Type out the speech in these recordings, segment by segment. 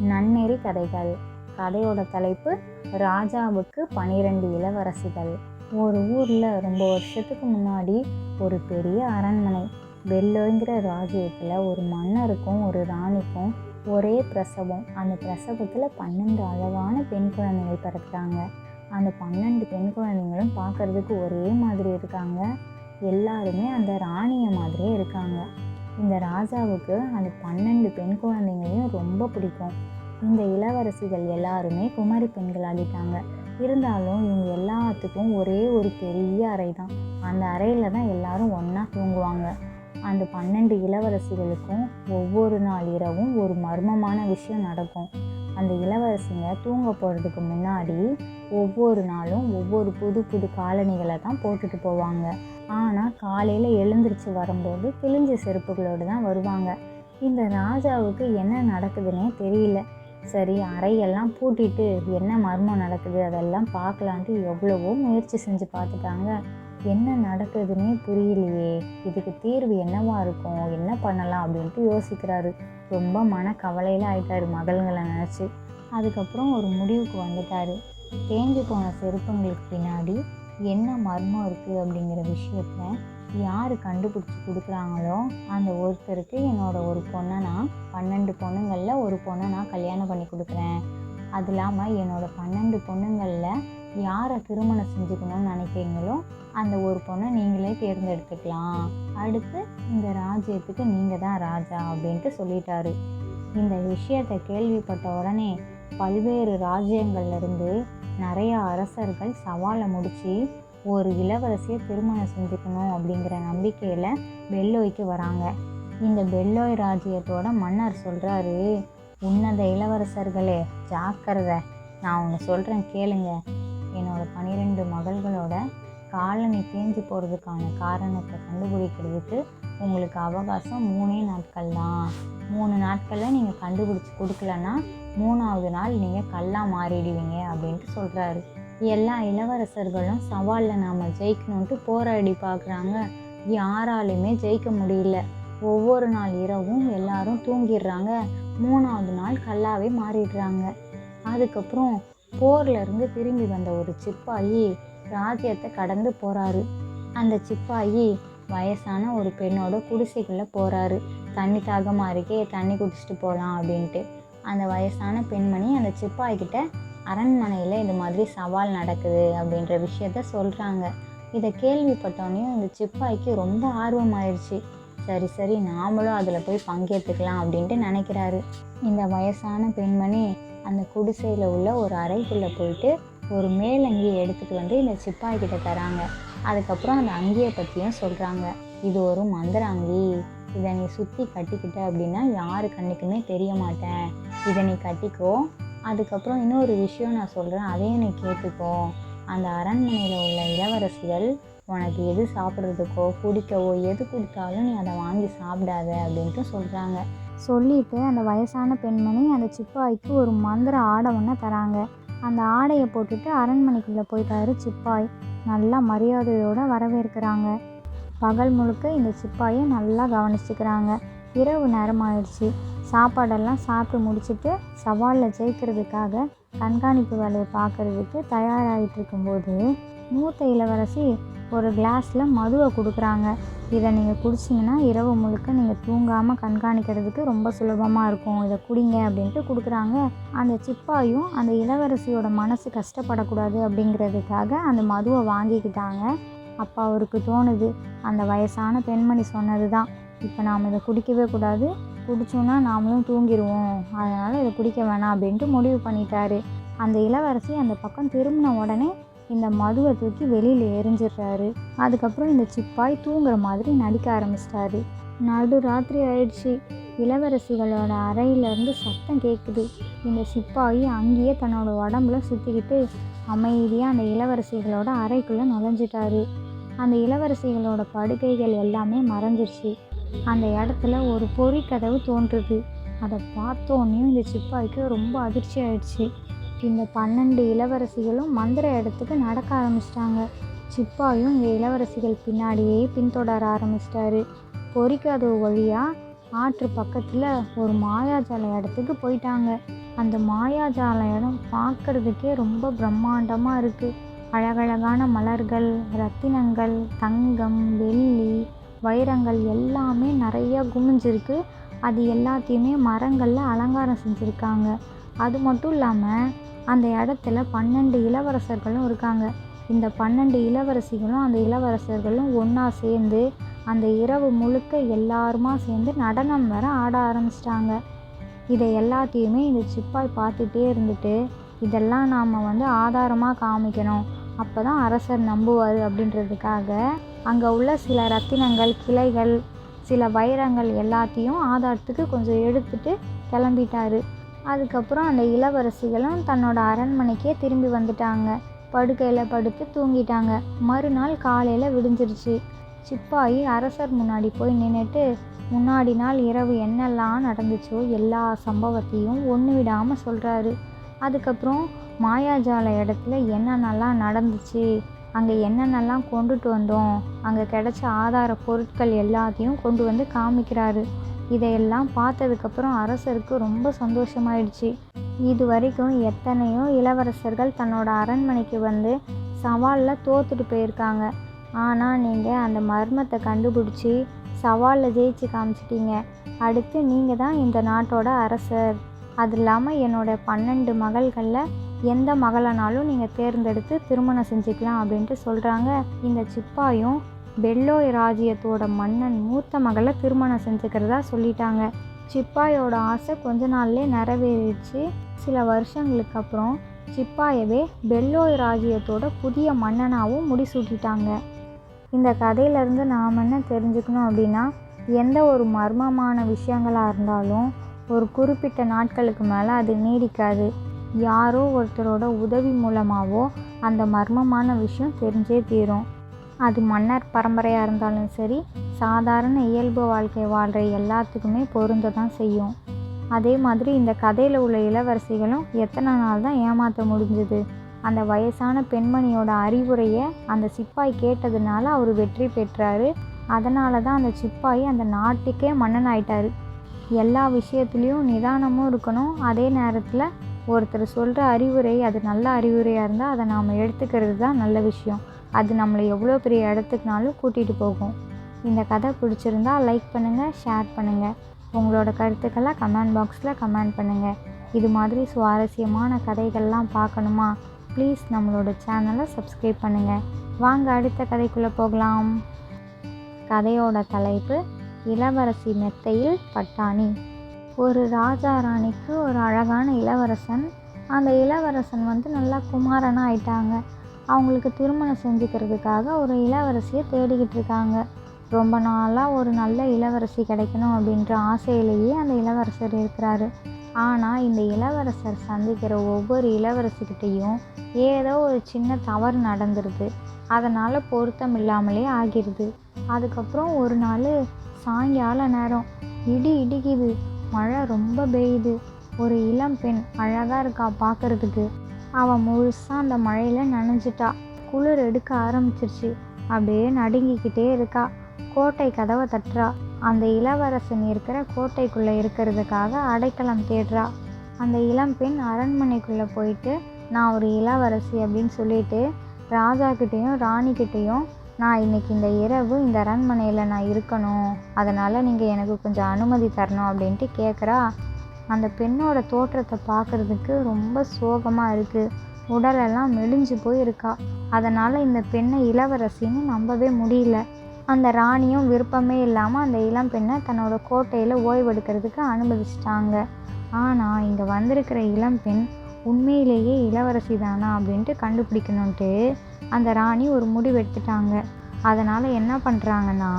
நன்னெறி கதைகள். கதையோட தலைப்பு ராஜாவுக்கு பனிரெண்டு இளவரசிகள். ஒரு ஊரில் ரொம்ப வருஷத்துக்கு முன்னாடி ஒரு பெரிய அரண்மனை. வெள்ளோங்கிற ராஜ்யத்தில் ஒரு மன்னருக்கும் ஒரு ராணிக்கும் ஒரே பிரசவம். அந்த பிரசவத்தில் பன்னெண்டு அழகான பெண் குழந்தைகள் பிறக்கிறாங்க. அந்த பன்னெண்டு பெண் குழந்தைங்களும் பார்க்கறதுக்கு ஒரே மாதிரி இருக்காங்க. எல்லாருமே அந்த ராணியை மாதிரியே இருக்காங்க. இந்த ராஜாவுக்கு அந்த பன்னெண்டு பெண் குழந்தைங்களையும் ரொம்ப பிடிக்கும். இந்த இளவரசிகள் எல்லாருமே குமரி பெண்கள் ஆகிட்டாங்க. இருந்தாலும் இவங்க எல்லாத்துக்கும் ஒரே ஒரு பெரிய அறை தான் அந்த அறையில் தான் எல்லாரும் ஒன்றா தூங்குவாங்க. அந்த பன்னெண்டு இளவரசிகளுக்கும் ஒவ்வொரு நாள் இரவும் ஒரு மர்மமான விஷயம் நடக்கும். அந்த இளவரசிங்க தூங்க போகிறதுக்கு முன்னாடி ஒவ்வொரு நாளும் ஒவ்வொரு புது புது காலணிகளை தான் போட்டுட்டு போவாங்க. ஆனால் காலையில் எழுந்திரிச்சு வரும்போது கிழிஞ்ச செருப்புகளோடு தான் வருவாங்க. இந்த ராஜாவுக்கு என்ன நடக்குதுன்னே தெரியல. சரி அறையெல்லாம் பூட்டிட்டு என்ன மர்மம் நடக்குது அதெல்லாம் பார்க்கலான்ட்டு எவ்வளவோ முயற்சி செஞ்சு பார்த்துட்டாங்க. என்ன நடக்குதுன்னே புரியலையே. இதுக்கு தீர்வு என்னவா இருக்கும்? என்ன பண்ணலாம் அப்படின்ட்டு யோசிக்கிறாரு. ரொம்ப மன கவலையில் ஆயிட்டாரு மகள்களை நினச்சி. அதுக்கப்புறம் ஒரு முடிவுக்கு வந்துட்டாரு. தேஞ்சு போன செருப்பங்களுக்கு பின்னாடி என்ன மர்மம் இருக்குது அப்படிங்கிற விஷயத்த யார் கண்டுபிடிச்சி கொடுக்குறாங்களோ அந்த ஒருத்தருக்கு என்னோட ஒரு பொண்ணை நான் பன்னெண்டு பொண்ணுங்களில் ஒரு பொண்ணை நான் கல்யாணம் பண்ணி கொடுக்குறேன். அது இல்லாமல் என்னோடய பன்னெண்டு பொண்ணுங்களில் யாரை திருமணம் செஞ்சுக்கணும்னு நினைக்கிறீங்களோ அந்த ஒரு பொண்ணை நீங்களே தேர்ந்தெடுத்துக்கலாம். அடுத்து இந்த ராஜ்யத்துக்கு நீங்கள் தான் ராஜா அப்படின்ட்டு சொல்லிட்டாரு. இந்த விஷயத்தை கேள்விப்பட்ட உடனே பல்வேறு ராஜ்யங்கள்லேருந்து நிறைய அரசர்கள் சவாலை முடித்து ஒரு இளவரசியை திருமணம் செஞ்சுக்கணும் அப்படிங்கிற நம்பிக்கையில் பெல்லோய்க்கு வராங்க. இந்த பெல்லோய் ராஜ்யத்தோட மன்னர் சொல்கிறாரு உன்னத இளவரசர்களே ஜாக்கிரதை. நான் ஒன்று சொல்கிறேன் கேளுங்க. என்னோடய பன்னிரெண்டு மகள்களோட காலனி தேஞ்சு போகிறதுக்கான காரணத்தை கண்டுபிடிக்கிறதுக்கு உங்களுக்கு அவகாசம் மூணே நாட்கள் தான். மூணு நாட்களில் நீங்கள் கண்டுபிடிச்சி கொடுக்கலன்னா மூணாவது நாள் நீங்கள் கல்லாக மாறிடுவீங்க அப்படின்ட்டு சொல்கிறாரு எல்லா இளவரசர்களும் சவாலில் நாம் ஜெயிக்கணுன்ட்டு போராடி பார்க்குறாங்க. யாராலையுமே ஜெயிக்க முடியல. ஒவ்வொரு நாள் இரவும் எல்லாரும் தூங்கிடுறாங்க. மூணாவது நாள் கல்லாவே மாறிடுறாங்க. அதுக்கப்புறம் போர்லேருந்து திரும்பி வந்த ஒரு சிப்பாயி ராஜ்யத்தை கடந்து போகிறாரு அந்த சிப்பாயி வயசான ஒரு பெண்ணோட குடிசைக்குள்ளே போகிறாரு தண்ணி தாகமாக இருக்கே தண்ணி குடிச்சிட்டு போகலாம் அப்படின்ட்டு. அந்த வயசான பெண்மணி அந்த சிப்பாய்கிட்ட அரண்மனையில் இது மாதிரி சவால் நடக்குது அப்படின்ற விஷயத்த சொல்கிறாங்க இதை கேள்விப்பட்டோன்னே இந்த சிப்பாய்க்கு ரொம்ப ஆர்வமாயிருச்சு. சரி சரி நாமளும் அதில் போய் பங்கேற்றுக்கலாம் அப்படின்ட்டு நினைக்கிறாரு. இந்த வயசான பெண்மணி அந்த குடிசையில் உள்ள ஒரு அறைக்குள்ளே போயிட்டு ஒரு மேலங்கியை எடுத்துகிட்டு வந்து இந்த சிப்பாய் கிட்ட தராங்க. அதுக்கப்புறம் அந்த அங்கியை பற்றியும் சொல்கிறாங்க இது ஒரு மந்திர அங்கி. இதை நீ சுற்றி கட்டிக்கிட்ட அப்படின்னா யாரு கண்ணுக்குமே தெரிய மாட்டேன். இதை நீ கட்டிக்கோ. அதுக்கப்புறம் இன்னொரு விஷயம் நான் சொல்கிறேன் அதையும் நீ கேட்டுக்கோ. அந்த அரண்மனையில் உள்ள இளவரசிகள் உனக்கு எது சாப்பிட்றதுக்கோ குடிக்கவோ எது கொடுத்தாலும் நீ அதை வாங்கி சாப்பிடாத அப்படின்ட்டு சொல்கிறாங்க சொல்லிட்டு அந்த வயசான பெண்மணி அந்த சிப்பாய்க்கு ஒரு மந்திர ஆடை ஒன்று தராங்க. அந்த ஆடையை போட்டுட்டு அரண்மனைக்குள்ளே போயிட்டாரு சிப்பாய். நல்லா மரியாதையோடு வரவேற்கிறாங்க. பகல் முழுக்க இந்த சிப்பாயை நல்லா கவனிச்சுக்கிறாங்க. இரவு நேரம் ஆயிடுச்சு சாப்பாடெல்லாம் சாப்பிட்டு முடிச்சுட்டு சவாலில் ஜெயிக்கிறதுக்காக கண்காணிப்பு வேலையை பார்க்குறதுக்கு தயாராகிட்டு இருக்கும்போது மூத்த இளவரசி ஒரு கிளாஸில் மதுவை கொடுக்குறாங்க. இதை நீங்கள் குடிச்சிங்கன்னா இரவு முழுக்க நீங்கள் தூங்காமல் கண்காணிக்கிறதுக்கு ரொம்ப சுலபமாக இருக்கும். இதை குடிங்க அப்படின்ட்டு கொடுக்குறாங்க. அந்த சிப்பாயும் அந்த இளவரசியோட மனசு கஷ்டப்படக்கூடாது அப்படிங்கிறதுக்காக அந்த மதுவை வாங்கிக்கிட்டாங்க. அப்போ அவருக்கு தோணுது அந்த வயசான பெண்மணி சொன்னது தான் இப்போ நாம் இதை குடிக்கவே கூடாது. குடிச்சோன்னா நாமளும் தூங்கிடுவோம் அதனால் இதை குடிக்க வேணாம் அப்படின்ட்டு முடிவு பண்ணிட்டாரு. அந்த இளவரசி அந்த பக்கம் திரும்பின உடனே இந்த மதுவை தூக்கி வெளியில் எரிஞ்சிடுறாரு அதுக்கப்புறம் இந்த சிப்பாய் தூங்குற மாதிரி நடிக்க ஆரம்பிச்சிட்டாரு. நடு ராத்திரி ஆயிடுச்சு. இளவரசிகளோட அறையிலேருந்து சத்தம் கேட்குது இந்த சிப்பாயி அங்கேயே தன்னோட உடம்புல சுற்றிக்கிட்டு அமைதியாக அந்த இளவரசிகளோட அறைக்குள்ளே நுழைஞ்சிட்டாரு. அந்த இளவரசிகளோட படுக்கைகள் எல்லாமே மறைஞ்சிருச்சு. அந்த இடத்துல ஒரு பொறிக்கதவு தோன்றுது. அதை பார்த்தோன்னே இந்த சிப்பாய்க்கு ரொம்ப அதிர்ச்சி ஆயிடுச்சு. இந்த பன்னெண்டு இளவரசிகளும் மந்திர இடத்துக்கு நடக்க ஆரம்பிச்சிட்டாங்க. சிப்பாயும் இந்த இளவரசிகள் பின்னாடியே பின்தொடர ஆரம்பிச்சிட்டாரு. பொறிக்காத வழியாக ஆற்று பக்கத்தில் ஒரு மாயாஜால இடத்துக்கு போயிட்டாங்க. அந்த மாயாஜால இடம் பார்க்குறதுக்கே ரொம்ப பிரம்மாண்டமாக இருக்குது அழகழகான மலர்கள் ரத்தினங்கள் தங்கம் வெள்ளி வைரங்கள் எல்லாமே நிறையா குமிஞ்சிருக்கு. அது எல்லாத்தையுமே மரங்களில் அலங்காரம் செஞ்சுருக்காங்க. அது மட்டும் இல்லாமல் அந்த இடத்துல பன்னெண்டு இளவரசர்களும் இருக்காங்க. இந்த பன்னெண்டு இளவரசிகளும் அந்த இளவரசர்களும் ஒன்றா சேர்ந்து அந்த இரவு முழுக்க எல்லாருமா சேர்ந்து நடனம் வர ஆட ஆரம்பிச்சிட்டாங்க. இதை எல்லாத்தையுமே இந்த சிப்பாய் பார்த்துட்டே இருந்துட்டு இதெல்லாம் நாம் வந்து ஆதாரமாக காமிக்கணும். அப்போ தான் அரசர் நம்புவார் அப்படின்றதுக்காக அங்கே உள்ள சில ரத்தினங்கள் கிளைகள் சில வைரங்கள் எல்லாத்தையும் ஆதாரத்துக்கு கொஞ்சம் எடுத்துட்டு கிளம்பிட்டாரு. அதுக்கப்புறம் அந்த இளவரசிகளும் தன்னோட அரண்மனைக்கே திரும்பி வந்துட்டாங்க. படுக்கையில் படுத்து தூங்கிட்டாங்க. மறுநாள் காலையில் விடிஞ்சிருச்சு. சிப்பாயி அரசர் முன்னாடி போய் நின்றுட்டு முன்னாடி நாள் இரவு என்னெல்லாம் நடந்துச்சோ எல்லா சம்பவத்தையும் ஒன்று விடாமல் சொல்கிறாரு அதுக்கப்புறம் மாயாஜால இடத்துல என்னென்னலாம் நடந்துச்சு? அங்கே என்னென்னலாம் கொண்டுட்டு வந்தோம்? அங்கே கிடைச்ச ஆதார பொருட்கள் எல்லாத்தையும் கொண்டு வந்து காமிக்கிறாரு. இதையெல்லாம் பார்த்ததுக்கப்புறம் அரசருக்கு ரொம்ப சந்தோஷமாயிடுச்சு. இது வரைக்கும் எத்தனையோ இளவரசர்கள் தன்னோட அரண்மனைக்கு வந்து சவாலில் தோத்துட்டு போயிருக்காங்க. ஆனால் நீங்கள் அந்த மர்மத்தை கண்டுபிடிச்சி சவாலில் ஜெயிச்சு காமிச்சிட்டீங்க. அடுத்து நீங்கள் தான் இந்த நாட்டோட அரசர். அது இல்லாமல் என்னோட பன்னெண்டு மகள்களில் எந்த மகளனாலும் நீங்கள் தேர்ந்தெடுத்து திருமணம் செஞ்சுக்கலாம் அப்படின்ட்டு சொல்கிறாங்க இந்த சிப்பாயும் பெல்லோய் ராஜ்யத்தோட மன்னன் மூத்த மகளை திருமணம் செஞ்சுக்கிறதா சொல்லிட்டாங்க. சிப்பாயோட ஆசை கொஞ்ச நாள்லே நிறைவேறிடுச்சு. சில வருஷங்களுக்கு அப்புறம் சிப்பாயவே பெல்லோய் ராஜ்யத்தோட புதிய மன்னனாகவும் முடிசூட்டிட்டாங்க. இந்த கதையிலேருந்து நாம் என்ன தெரிஞ்சுக்கணும் அப்படின்னா எந்த ஒரு மர்மமான விஷயங்களாக இருந்தாலும் ஒரு குறிப்பிட்ட நாட்களுக்கு மேலே அது நீடிக்காது. யாரோ ஒருத்தரோட உதவி மூலமாகவோ அந்த மர்மமான விஷயம் தெரிஞ்சே தீரும். அது மன்னர் பரம்பரையாக இருந்தாலும் சரி சாதாரண இயல்பு வாழ்க்கை வாழ்கிற எல்லாத்துக்குமே பொருந்த தான் செய்யும். அதே மாதிரி இந்த கதையில் உள்ள இளவரசிகளும் எத்தனை நாள் தான் ஏமாற்ற முடிஞ்சுது? அந்த வயசான பெண்மணியோட அறிவுரையை அந்த சிப்பாய் கேட்டதுனால அவர் வெற்றி பெற்றாரு. அதனால தான் அந்த சிப்பாய் அந்த நாட்டுக்கே மன்னன் ஆயிட்டார். எல்லா விஷயத்துலேயும் நிதானமும் இருக்கணும். அதே நேரத்தில் ஒருத்தர் சொல்கிற அறிவுரை அது நல்ல அறிவுரையாக இருந்தால் அதை நாம் எடுத்துக்கிறது தான் நல்ல விஷயம். அது நம்மளை எவ்வளோ பெரிய இடத்துக்குனாலும் கூட்டிகிட்டு போகும். இந்த கதை பிடிச்சிருந்தா லைக் பண்ணுங்கள் ஷேர் பண்ணுங்கள் உங்களோட கருத்துக்களை கமெண்ட் பாக்ஸில் கமெண்ட் பண்ணுங்கள் இது மாதிரி சுவாரஸ்யமான கதைகள்லாம் பார்க்கணுமா? ப்ளீஸ் நம்மளோட சேனலை சப்ஸ்கிரைப் பண்ணுங்கள் வாங்க அடுத்த கதைக்குள்ளே போகலாம். கதையோட தலைப்பு இளவரசி மெத்தையில் பட்டாணி. ஒரு ராஜா ராணிக்கு ஒரு அழகான இளவரசன். அந்த இளவரசன் வந்து நல்லா குமாரனாக ஆயிட்டாங்க அவங்களுக்கு திருமணம் செஞ்சுக்கிறதுக்காக ஒரு இளவரசியை தேடிக்கிட்டு இருக்காங்க. ரொம்ப நாளாக ஒரு நல்ல இளவரசி கிடைக்கணும் அப்படின்ற ஆசையிலேயே அந்த இளவரசர் இருக்கிறாரு. ஆனால் இந்த இளவரசர் சந்திக்கிற ஒவ்வொரு இளவரசிக்கிட்டேயும் ஏதோ ஒரு சின்ன தவறு நடந்துருது. அதனால் பொருத்தம் இல்லாமலே ஆகிடுது அதுக்கப்புறம் ஒரு நாள் சாயங்கால நேரம் இடி இடிக்குது. மழை ரொம்ப பெய்யுது. ஒரு இளம் பெண் அழகாக இருக்கா பார்க்கறதுக்கு அவள் முழுசாக அந்த மழையில் நனைஞ்சிட்டா. குளிர் எடுக்க ஆரம்பிச்சிருச்சு. அப்படியே நடுங்கிக்கிட்டே இருக்கா. கோட்டை கதவை தட்டுறா. அந்த இளவரசன் இருக்கிற கோட்டைக்குள்ளே இருக்கிறதுக்காக அடைக்கலம் தேடுறா. அந்த இளம்பெண் அரண்மனைக்குள்ளே போயிட்டு நான் ஒரு இளவரசி அப்படின்னு சொல்லிட்டு ராஜாக்கிட்டேயும் ராணிக்கிட்டேயும் நான் இன்றைக்கி இந்த இரவு இந்த அரண்மனையில் நான் இருக்கணும். அதனால் நீங்கள் எனக்கு கொஞ்சம் அனுமதி தரணும் அப்படின்ட்டு கேட்குறா அந்த பெண்ணோட தோற்றத்தை பார்க்குறதுக்கு ரொம்ப சோகமாக இருக்குது உடலெல்லாம் மெலிஞ்சு போயிருக்கா. அதனால் இந்த பெண்ணை இளவரசின்னு நம்பவே முடியல. அந்த ராணியும் விருப்பமே இல்லாமல் அந்த இளம் பெண்ணை தன்னோட கோட்டையில் ஓய்வெடுக்கிறதுக்கு அனுமதிச்சிட்டாங்க. ஆனால் இங்கே வந்திருக்கிற இளம் பெண் உண்மையிலேயே இளவரசி தானா அப்படின்ட்டு கண்டுபிடிக்கணுன்ட்டு அந்த ராணி ஒரு முடிவெடுத்துட்டாங்க அதனால் என்ன பண்ணுறாங்கன்னா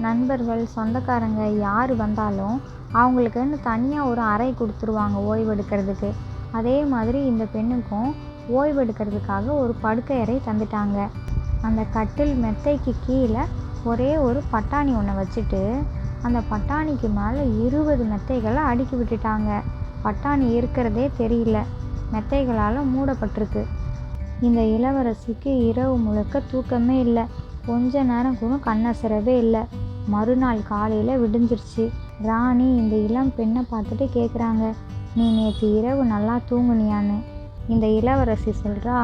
நண்பர்கள் சொந்தக்காரங்க யார் வந்தாலும் அவங்களுக்குன்னு தனியாக ஒரு அறை கொடுத்துருவாங்க ஓய்வெடுக்கிறதுக்கு அதே மாதிரி இந்த பெண்ணுக்கும் ஓய்வெடுக்கிறதுக்காக ஒரு படுக்கை அறை தந்துட்டாங்க. அந்த கட்டில் மெத்தைக்கு கீழே ஒரே ஒரு பட்டாணி ஒன்று வச்சுட்டு அந்த பட்டாணிக்கு மேலே இருபது மெத்தைகளை அடுக்கி விட்டுட்டாங்க. பட்டாணி இருக்கிறதே தெரியல. மெத்தைகளால் மூடப்பட்டிருக்கு. இந்த இளவரசிக்கு இரவு முழுக்க தூக்கமே இல்லை. கொஞ்ச நேரம் கூட கண்ணசரவே இல்லை. மறுநாள் காலையில் விடிஞ்சிருச்சு. ராணி இந்த இளம் பெண்ணை பார்த்துட்டு கேட்குறாங்க நீ நேற்று இரவு நல்லா தூங்குனியான்னு. இந்த இளவரசி சொல்கிறா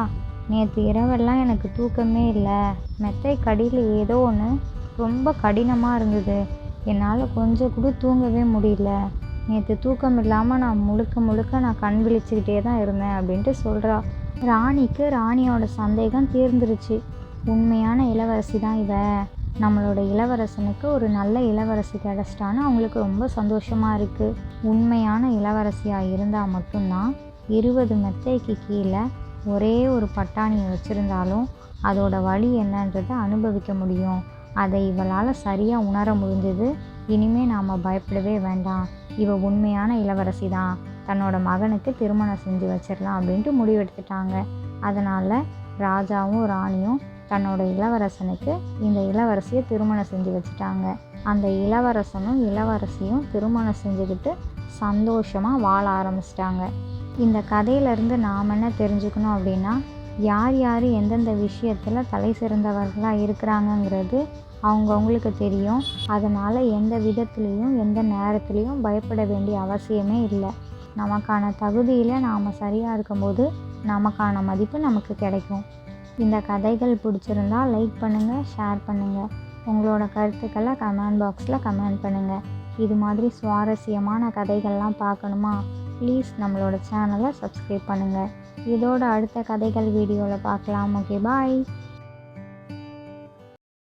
நேற்று இரவெல்லாம் எனக்கு தூக்கமே இல்லை. மெத்தை கடியில் ஏதோ ஒன்று ரொம்ப கடினமாக இருந்தது. என்னால் கொஞ்சம் கூட தூங்கவே முடியல. நேற்று தூக்கம் இல்லாமல் நான் முழுக்க முழுக்க நான் கண் விழிச்சுக்கிட்டே தான் இருந்தேன் அப்படின்ட்டு சொல்கிறா ராணிக்கு ராணியோட சந்தேகம் தீர்ந்துருச்சு. உண்மையான இளவரசி தான் இவ. நம்மளோட இளவரசனுக்கு ஒரு நல்ல இளவரசி கிடச்சிட்டான்னு அவங்களுக்கு ரொம்ப சந்தோஷமாக இருக்குது உண்மையான இளவரசியாக இருந்தால் மட்டும்தான் இருபது மெத்தைக்கு கீழே ஒரே ஒரு பட்டாணியை வச்சுருந்தாலும் அதோட வழி என்னன்றதை அனுபவிக்க முடியும். அதை இவளால் சரியாக உணர முடிஞ்சது. இனிமே நாம் பயப்படவே வேண்டாம். இவ உண்மையான இளவரசி தான். தன்னோட மகனுக்கு திருமணம் செஞ்சு வச்சிடலாம் அப்படின்ட்டு முடிவெடுத்துட்டாங்க. அதனால் ராஜாவும் ராணியும் தன்னோட இளவரசனுக்கு இந்த இளவரசியை திருமணம் செஞ்சு வச்சுட்டாங்க. அந்த இளவரசனும் இளவரசியும் திருமணம் செஞ்சுக்கிட்டு சந்தோஷமாக வாழ ஆரம்பிச்சிட்டாங்க. இந்த கதையிலேருந்து நாம் என்ன தெரிஞ்சுக்கணும் அப்படின்னா யார் யார் எந்தெந்த விஷயத்தில் தலை சிறந்தவர்களாக இருக்கிறாங்கங்கிறது அவங்கவுங்களுக்கு தெரியும். அதனால் எந்த விதத்துலேயும் எந்த நேரத்துலேயும் பயப்பட வேண்டிய அவசியமே இல்லை. நமக்கான தகுதியில் நாம் சரியாக இருக்கும்போது நமக்கான மதிப்பு நமக்கு கிடைக்கும். இந்த கதைகள் பிடிச்சிருந்தா லைக் பண்ணுங்கள் ஷேர் பண்ணுங்கள் உங்களோட கருத்துக்களை கமெண்ட் பாக்ஸில் கமெண்ட் பண்ணுங்கள் இது மாதிரி சுவாரஸ்யமான கதைகள்லாம் பார்க்கணுமா? ப்ளீஸ் நம்மளோட சேனலை சப்ஸ்கிரைப் பண்ணுங்கள் இதோட அடுத்த கதைகள் வீடியோவில் பார்க்கலாம். Okay bye